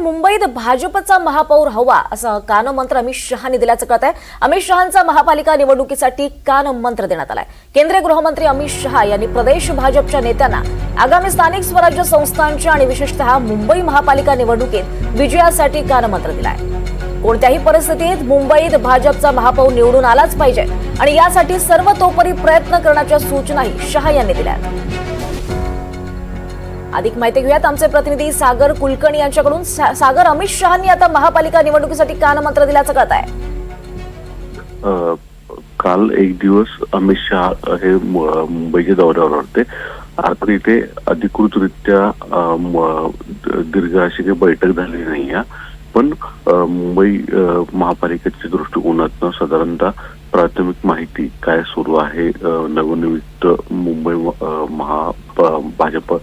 मुंबईत भाजपचा महापौर हवा असं कानमंत्र अमित शहानी दिल्याचं कळत आहे. अमित शहांचा महापालिका निवडणुकीसाठी कानमंत्र देण्यात आलाय. केंद्रीय गृहमंत्री अमित शहा यांनी प्रदेश भाजपच्या नेत्यांना आगामी स्थानिक स्वराज्य संस्थांच्या आणि विशेषतः मुंबई महापालिका निवडणुकीत विजयासाठी कानमंत्र दिलाय. कोणत्याही परिस्थितीत मुंबईत भाजपचा महापौर निवडून आलाच पाहिजे आणि यासाठी सर्वतोपरी प्रयत्न करण्याच्या सूचनाही शहा यांनी दिल्या अधिक माहिती घेऊयात. आमचे प्रतिनिधी सागर कुलकर्णी यांच्याकडून. सा- सागर अमित शहानी आता महापालिका निवडणुकीसाठी कानमंत्र दिल्याचं कळत आहे? काल एक दिवस अमित शहा हे मुंबईच्या दौऱ्यावर होते. अर्थात इथे अधिकृतरित्या दीर्घ अशी काही बैठक झाली नाही पण मुंबई महापालिकेच्या दृष्टिकोनातनं साधारणतः प्राथमिक माहिती काय सुरू आहे? नवनियुक्त मुंबई महा भाजप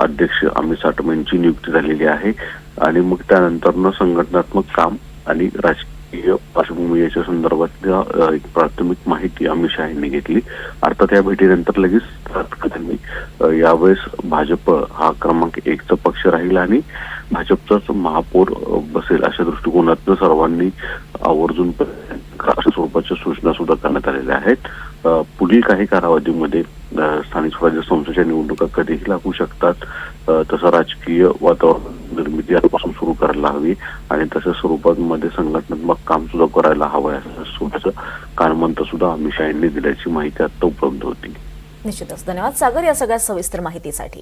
अध्यक्ष अमित साटम यांची नियुक्ती झालेली आहे आणि मग त्यानंतरनं संघटनात्मक काम आणि राजकीय पार्श्वभूमी याच्या संदर्भातल्या एक प्राथमिक माहिती अमित शहा यांनी घेतली. अर्थात या भेटीनंतर लगेच त्यांनी यावेळेस भाजप हा क्रमांक एकचा पक्ष राहील आणि भाजपचाच महापौर बसेल अशा दृष्टिकोनातनं सर्वांनी आवर्जून अशा स्वरूपाच्या सूचना सुद्धा करण्यात आलेल्या आहेत. पुढील काही कालावधीमध्ये स्थानिक स्वराज्य संस्थेच्या निवडणुका कधीही लागू शकतात. तसं राजकीय वातावरण निर्मिती आजपासून सुरू करायला हवी आणि तशा स्वरूपामध्ये संघटनात्मक काम सुद्धा करायला हवं असं स्वतःचं सुद्धा अमित शहा यांनी दिल्याची माहिती आता उपलब्ध होती. निश्चितच. धन्यवाद सागर या सगळ्या सविस्तर माहितीसाठी.